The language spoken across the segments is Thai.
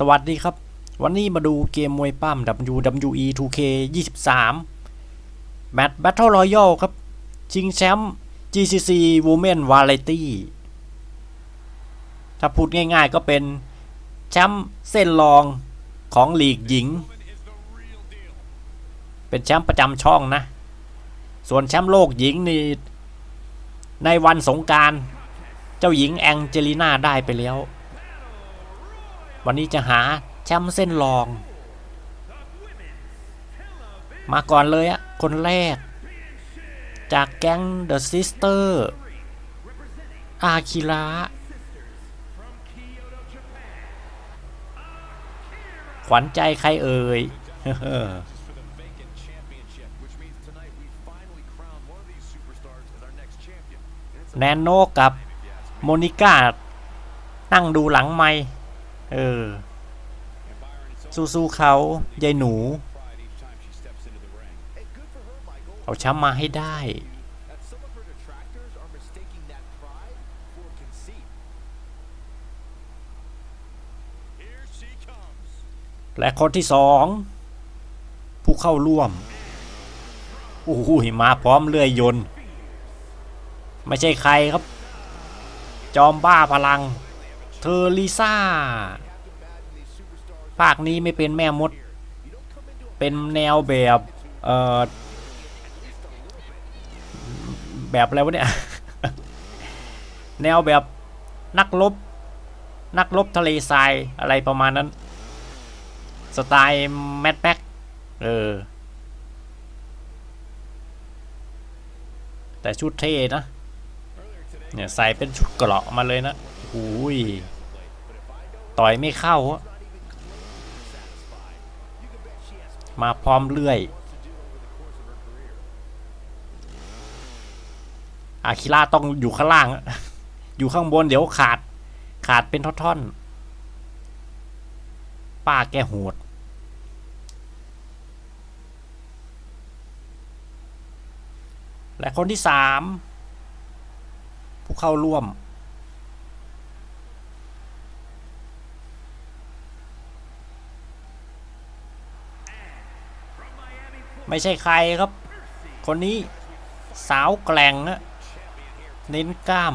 สวัสดีครับ วันนี้มาดูเกมมวยปั้ม WWE 2K 23 แมตช์ Battle Royale ครับ ชิงแชมป์ GCC Women Variety ถ้าพูดง่ายๆก็เป็น แชมป์เส้นรองของลีกหญิง เป็นแชมป์ประจำช่องนะ ส่วนแชมป์โลกหญิงนี่ในวันสงการ เจ้าหญิงแองเจลิน่าได้ไปแล้ว วันนี้จะหาแชมป์เส้นรอง มาก่อนเลยอะคนแรก จากแก๊งเดอะซิสเตอร์อาคิระขวัญใจใครเอ่ยแนนโนกับโมนิกานั่งดูหลังไม้ เออ สู้ๆเขายายหนู เอาช้ำมาให้ได้ และคนที่สอง ผู้เข้าร่วม โอ้โหมาพร้อมเลื่อยยนต์ ไม่ใช่ใครครับ จอมบ้าพลัง เธอลิซ่า ภาคนี้ไม่เป็นแม่มด เป็นแนวแบบ เอ่อ แบบอะไรวะเนี่ย แนวแบบนักรบนักรบทะเลทรายอะไรประมาณนั้น สไตล์แมดแบ็กเออ แต่ชุดเท่นะ เนี่ยใส่เป็นชุดเกราะมาเลยนะ หูยต่อยไม่เข้า มาพร้อมเลื่อยอาคิล่าต้องอยู่ข้างล่างอะอยู่ข้างบนเดี๋ยวขาด ขาดเป็นท่อนๆ ป้าแกโหด และคนที่สามผู้เข้าร่วม ไม่ใช่ใครครับ คนนี้สาวแกล่งนะเน้นกล้าม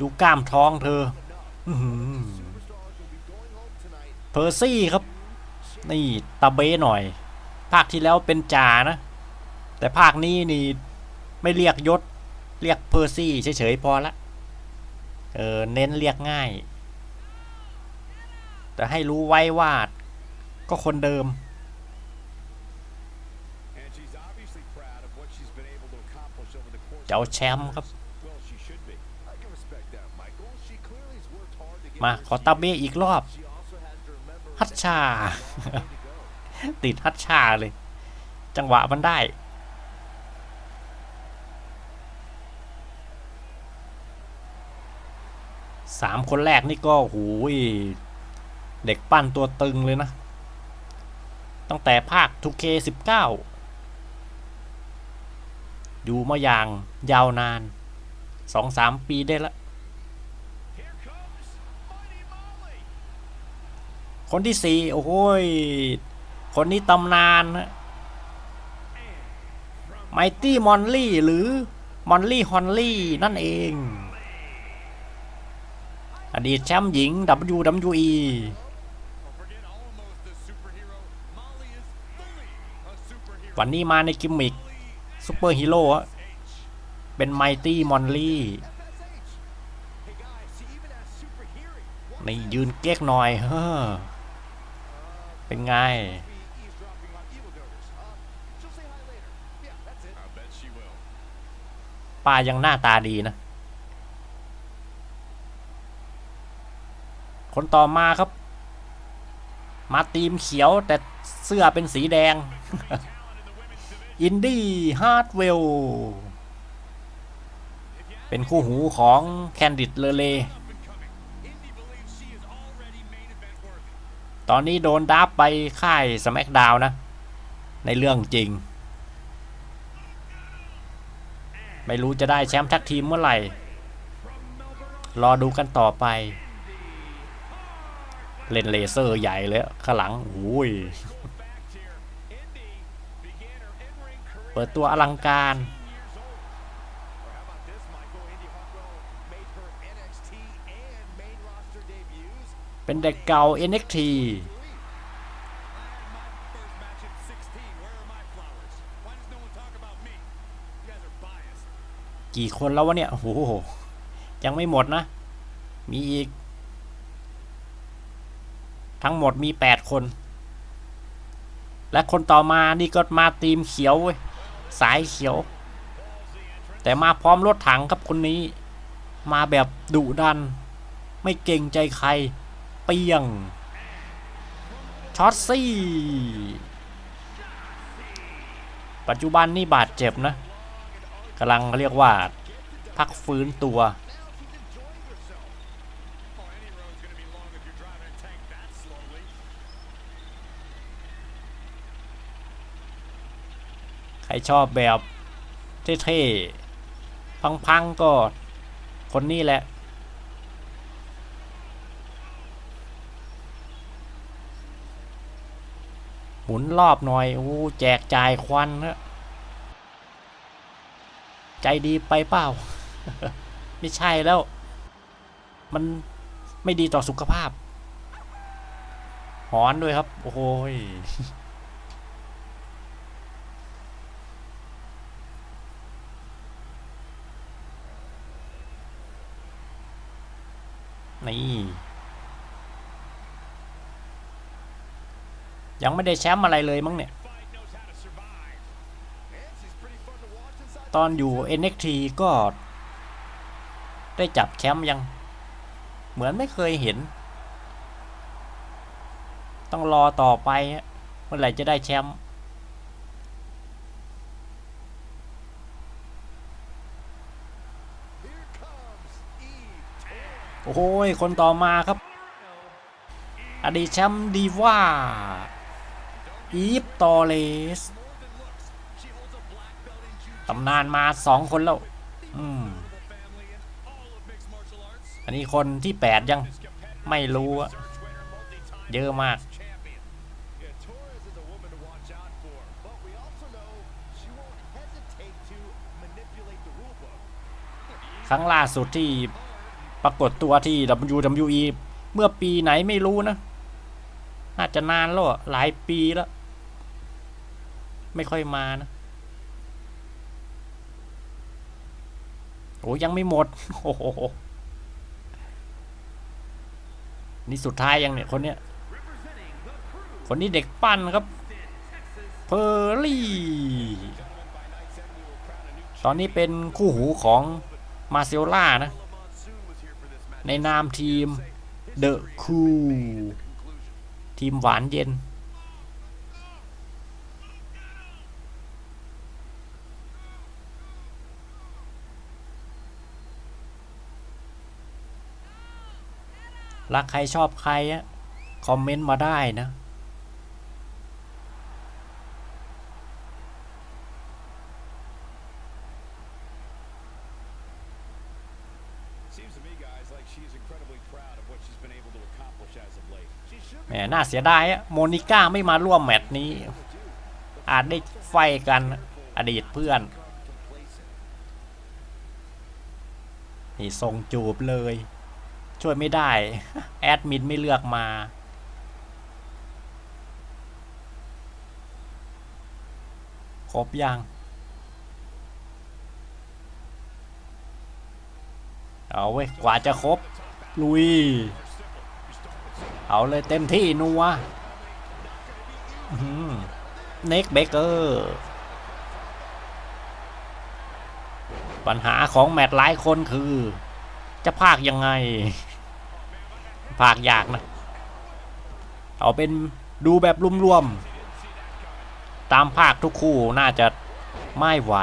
ดูกล้ามท้องเธอเพอร์ซี่ครับ นี่ตาเบ้หน่อย ภาคที่แล้วเป็นจ่านะ แต่ภาคนี้นี่ไม่เรียกยศ เรียกเพอร์ซี่เฉยๆพอละ เออ เน้นเรียกง่าย แต่ให้รู้ไว้ว่าก็คนเดิม over the course จะเอาแชมป์ครับ Well, she should be. I can respect that, Michael. She clearly has worked hard to get มา where ขอ she ตาเบ้อีกรอบ She also has to remember ฮัตชา ติดฮัตชาเลย จังหวะมันได้สามคนแรกนี่ก็หูยเด็กปั้นตัวตึงเลยนะ ตั้งแต่ภาค 2K 19 อยู่มาอย่างยาวนานสองสามปีได้ละ คนที่สี่โอ้โหยคนนี้ตำนานฮะไมตี้มอนลี่หรือ มอนลี่ฮอนลี่นั่นเอง อดีตแชมป์หญิง WWE วันนี้มาในกิมมิก ซูเปอร์ฮีโร่เป็นไมตี้มอนลี่ในยืนเก๊กหน่อยเฮ้อเป็นไง ป้ายังหน้าตาดีนะ คนต่อมาครับ มาตีมเขียวแต่เสื้อเป็นสีแดง อินดี้ฮาร์ดเวล เป็นคู่หูของแคนดิดเลเล ตอนนี้โดนดับไปค่ายสแมกดาวนะ ในเรื่องจริง ไม่รู้จะได้แชมป์ทักทีมเมื่อไหร่ รอดูกันต่อไป เล่นเลเซอร์ใหญ่เลยข้างหลังโอ้ย เปิดตัวอลังการเป็นเด็กเก่า NXT กี่คนแล้ววะเนี่ยโโห ยังไม่หมดนะ มีอีก ทั้งหมดมี 8 คน และคนต่อมานี่ก็มาทีมเขียวเว้ย สายเขียว แต่มาพร้อมรถถังครับคนนี้ มาแบบดุดัน ไม่เก่งใจใคร เปียงช็อตซี่ ปัจจุบันนี่บาดเจ็บนะกำลังเรียกว่า พักฟื้นตัว ชอบแบบเท่ๆ พังๆ ก็คนนี้แหละ หมุนรอบหน่อย โอ้ แจกจ่ายควันนะใจดีไปเปล่า ไม่ใช่แล้ว มันไม่ดีต่อสุขภาพ หอนด้วยครับ โอ้โหย นี่ ยังไม่ได้แชมป์อะไรเลยมั้งเนี่ย ตอนอยู่ NXT ก็ ได้จับแชมป์ยัง เหมือนไม่เคยเห็น ต้องรอต่อไป เมื่อไหร่จะได้แชมป์ โอ้โหคนต่อมาครับ อดีตแชมป์ดีว่าอีฟตอเลสตำนานมาสองคนแล้วอืมอันนี้คนที่แปดยังไม่รู้อะเยอะมาก ครั้งล่าสุดที่ ปรากฏตัวที่ WWE เมื่อปีไหนไม่รู้นะ น่าจะนานแล้วหลายปีแล้ว ไม่ค่อยมานะโอ้ยังไม่หมด โอ้โห นี่สุดท้ายยังเนี่ยคนเนี้ย คนนี้เด็กปั้นครับ เพอร์ลี่ ตอนนี้เป็นคู่หูของมาเซลล่านะ ในนามทีมเดอะคูทีมหวานเย็น รักใครชอบใครอะคอมเมนต์มาได้นะ แหมน่าเสียดายอะโมนิก้าไม่มาร่วมแมตช์นี้ อาจได้ไฟกันอดีตเพื่อน นี่ส่งจูบเลย ช่วยไม่ได้ แอดมินไม่เลือกมาครบยัง เอาเว้ย กว่าจะครบ ลุย เอาเลยเต็มที่นัวเน็กเบเกอร์ ปัญหาของแมตช์หลายคนคือ จะพากยังไงพากยากนะ เอาเป็นดูแบบรวมๆ ตามภาคทุกคู่น่าจะไม่ไหว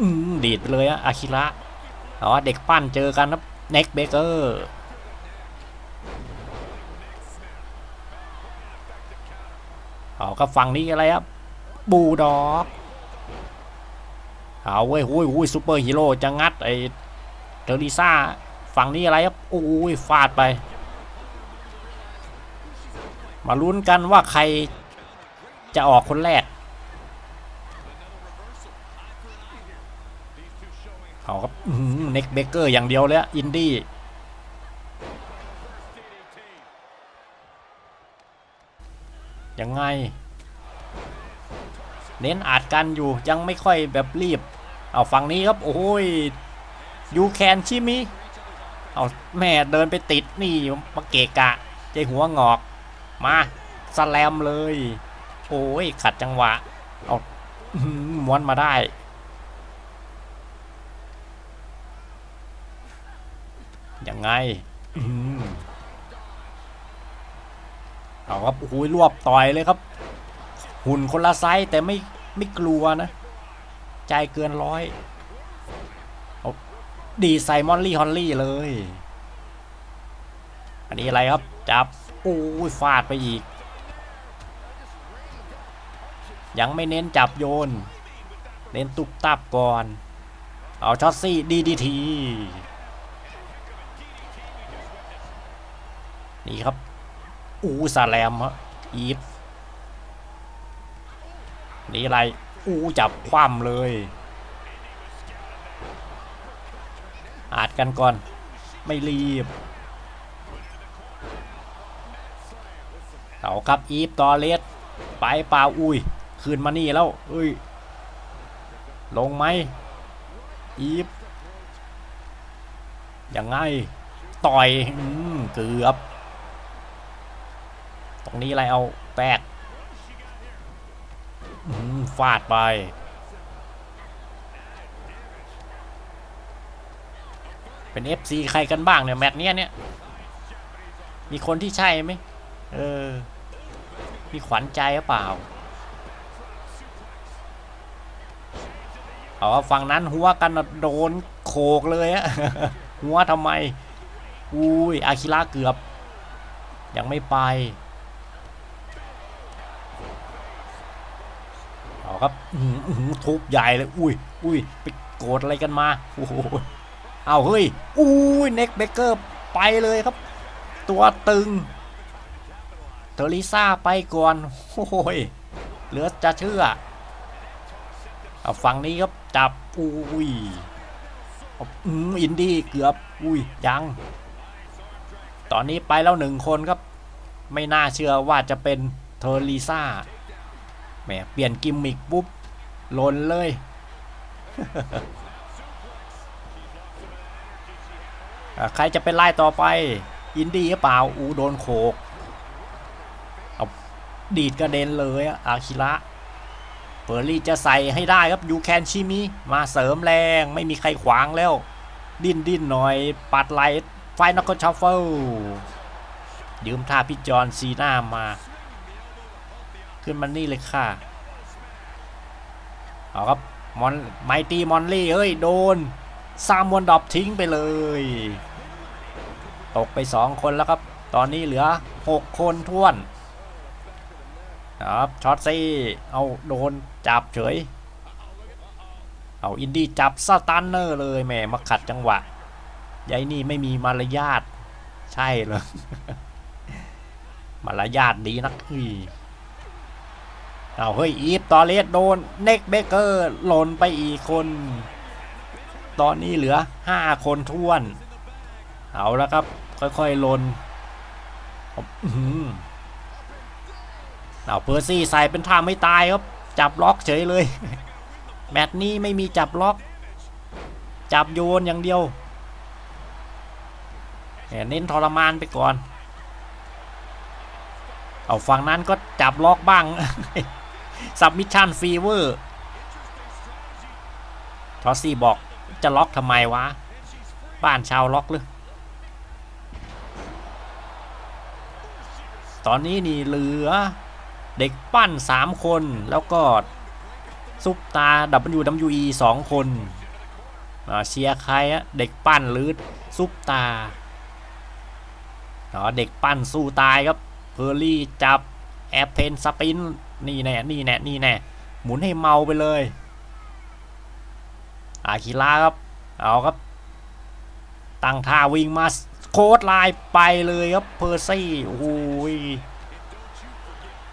อืมดีดเลยอะอาคิระ อ๋อเด็กปั้นเจอกันครับเน็กเบเกอร์เอาก็ฝั่งนี้อะไรครับบูดอกเอาเว้ยหุยหุยซูเปอร์ฮีโร่จะงัดไอ้เทอริซ่าฝั่งนี้อะไรครับโอ้ยฟาดไป มาลุ้นกันว่าใครจะออกคนแรก เอาครับ เบเกอร์อย่างเดียวเลยอินดี้ยังไง เน้นอาจกันอยู่ยังไม่ค่อยแบบรีบ เอาฝั่งนี้ครับ โอ้ยยูแคนชิมิเอาแม่เดินไปติดนี่มาเกะกะ ใจหัวงอก มาสแลมเลย โอ้ยขัดจังหวะ เอาม้วนมาได้ ยัง ไงอื้อหือเอาครับโอ้โหรวบต่อยเลยครับ หุ่นคนละไซส์แต่ไม่ไม่กลัวนะ ใจเกินร้อยเอาดีไซมอนลี่ฮอนลี่เลย อันนี้อะไรครับ จับโอ้ยฟาดไปอีก ยังไม่เน้นจับโยน เน้นตุบตับก่อน เอาช็อตซี่ดีดีที นี่ครับ อูซาแลมฮะอีฟนี่อะไร อูจับคว่ำเลยอาดกันก่อน ไม่รีบเอาครับ อีฟตอเลสไปเปล่าอุ้ย คืนมานี่แล้วเอ้ย ลงไหม อีฟยังไง ต่อยอืมเกือบ ตรงนี้อะไรเอาแปดอืมฟาดไป เป็น FC ใครกันบ้างเนี่ย แมตช์เนี้ยเนี่ย มีคนที่ใช่ไหมเออ มีขวัญใจหรือเปล่าเอาฝั่งนั้นหัวกันโดนโขกเลยอะหัวทำไม อุ้ยอาคิระเกือบ ยังไม่ไป เอา ครับทุบใหญ่เลย อุ้ยอุ้ยไปโกรธอะไรกันมา โอ้โหเอาเฮ้ย อุ้ยเน็กเบเกอร์ไปเลยครับ ตัวตึง เทอริซ่าไปก่อน โอ้ย เหลือจะเชื่อ เอาฝั่งนี้ครับ จับ อุ้ยอาอืมอินดี้เกือบ อุ้ย ยัง ตอนนี้ไปแล้วหนึ่งคนครับ ไม่น่าเชื่อว่าจะเป็นเทอริซ่า มเปลี่ยนกิมมิกปุ๊บลนเลย ใครจะเป็นไล่ต่อไป อินดี้หรือเปล่า อูโดนโขกเอาดีดกระเด็นเลยอะอาคิระเฟอร์รี่จะใส่ให้ได้ครับยูแคนชิมิมาเสริมแรงไม่มีใครขวางแล้ว ดิ้นดิ้นหน่อย ปัดไหลไฟนักก็ชาเฟิลยืมท่าพี่จอนซีหน้ามา ขึ้นมานี่เลยค่ะ เอาครับ มอนไมตีมอนลี่เอ้ย โดนซามวนดอปทิ้งไปเลย ตกไปสองคนแล้วครับ ตอนนี้เหลือหกคนท้วนครับช็อตซี่เอาโดนจับเฉย เอาอินดี้จับสตันเนอร์เลยแหมมาขัดจังหวะยายนี่ไม่มีมารยาท ใช่เลยมารยาทดีนักอี เอาเฮ้ยอีฟตอเลสโดนเน็กเบเกอร์หล่นไปอีกคน ตอนนี้เหลือห้าคนท้วน เอาแล้วครับ ค่อยๆหล่นเอาเพอร์ซี่ใส่เป็นท่าไม่ตายครับ จับล็อกเฉยเลย แมตช์นี้ไม่มีจับล็อก จับโยนอย่างเดียวแหมเน้นทรมานไปก่อน เอาฝั่งนั้นก็จับล็อกบ้าง ซับมิชชั่นฟีเวอร์ทอสซี่บอกจะล็อกทำไมวะ บ้านชาวล็อกหรือตอนนี้นี่เหลือเด็กปั้น 3 คนแล้วก็ ซุปตา WWE 2 คนอ่าเชียร์ใครอะเด็กปั้นหรือซุปตาเด็กปั้นสู้ตายครับเพอร์ลี่จับแอปเพนสปิน นี่แน่นี่แน่นี่แน่หมุนให้เมาไปเลยอาคิระครับ เอาครับ ตั้งท่าวิ่งมาโค้ดไลน์ไปเลยครับเพอร์ซี่โอ้ย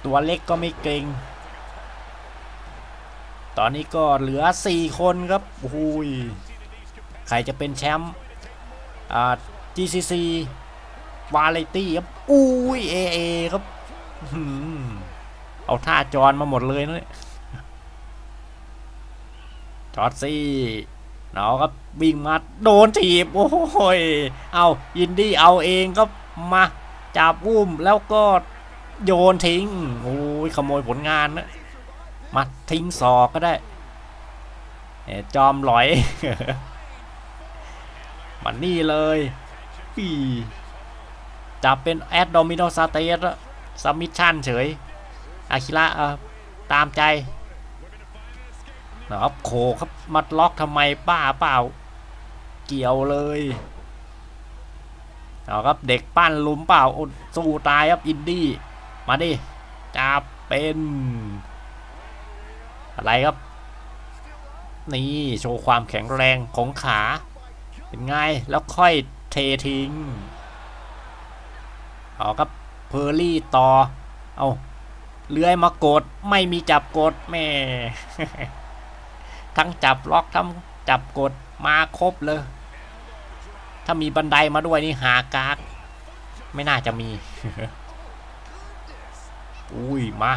ตัวเล็กก็ไม่เกรงตอนนี้ก็เหลือ 4 คนครับโอ้ยใครจะเป็นแชมป์ อ่า GCC วาเลตี้ครับอุ้ย AA ครับ เอาท่าจอนมาหมดเลยนี่จอดซี่เนาครับวิ่งมาโดนถีบโอ้ยเอายินดี้เอาเองครับมาจับอุ้มแล้วก็โยนทิ้งโอ้ยขโมยผลงานนะมาทิ้งศอกก็ได้จอมหลอยมันนี่เลยปีจับเป็นแอดโดมิโนซาเตสซัมมิชชั่นเฉย อาคิระเออตามใจนะครับโขครับมัดล็อกทำไมป้าเปล่า เกี่ยวเลยเอาครับเด็กปั้นลุมเปล่าอ้สู้ตายครับอินดี้มาดิจับเป็น อะไรครับ นี่โชว์ความแข็งแรงของขา เป็นไงแล้วค่อยเททิ้งเอาครับเพอร์ลี่ต่อ เอา เลื้อยมากดไม่มีจับกดแม่ ทั้งจับล็อกทั้งจับกดมาครบเลย ถ้ามีบันไดมาด้วยนี่หากากไม่น่าจะมี อุ้ยมา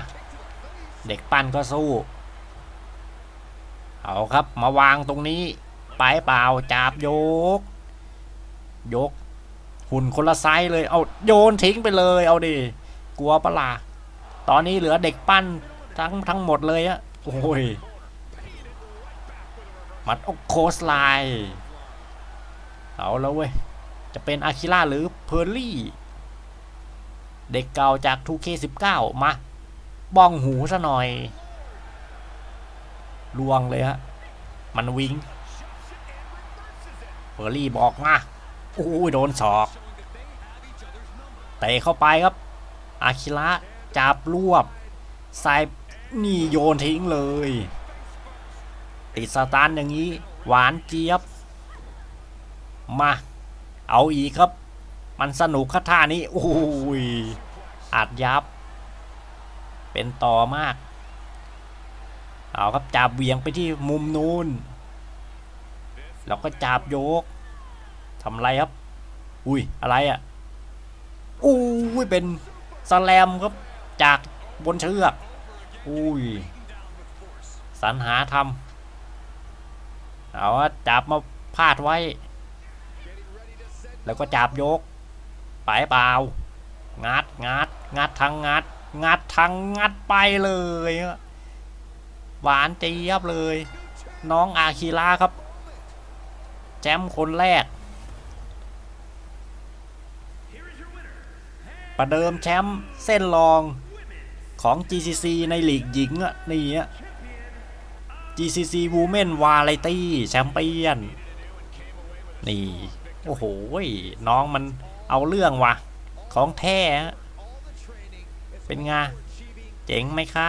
เด็กปั้นก็สู้ เอาครับมาวางตรงนี้ ไปเปล่าจับโยก ยก หุ่นคนละไซส์เลย เอาโยนทิ้งไปเลย เอาดิ กลัวปะล่ะ ตอนนี้เหลือเด็กปั้นทั้งทั้งหมดเลยอะโอ้ยมัดโอโคสไลน์เอาแล้วเว้ย จะเป็นอาคิล่าหรือเพอร์ลี่ เด็กเก่าจาก 2K19 มาบ้องหูซะหน่อยลวงเลยฮะ มันวิงเฟอร์รี่บอกมาโอ้ยโดนศอกเตะเข้าไปครับ อาคิระ จับรวบใส่นี่โยนทิ้งเลย ติดสตาร์อย่างนี้ หวานเจี๊ยบ มา เอาอีกครับ มันสนุกค่ะท่านี้โอ้ยอัดยับ เป็นต่อมาก เอาครับจับเวียงไปที่มุมนู้นแล้วก็จับโยกทำไรครับ อุ้ยอะไรอะ่ะอุ้ยเป็นสแลมครับ จากบนเชือกอุ้ยสรรหาทำเอาว่าจับมาพาดไว้ แล้วก็จับโยกไปเปล่า งัดงัดงัดทางงัด งัดทางงัดไปเลยอะหวานเจี๊ยบเลย น้องอาคิระครับแชมป์คนแรก ประเดิมแชมป์เส้นรอง ของ GCC ในลีกหญิงอะนี่อะ GCC Women Variety Champion นี่ โอ้โห น้องมันเอาเรื่องว่ะ ของแท้ เป็นไง เจ๋งไหมคะ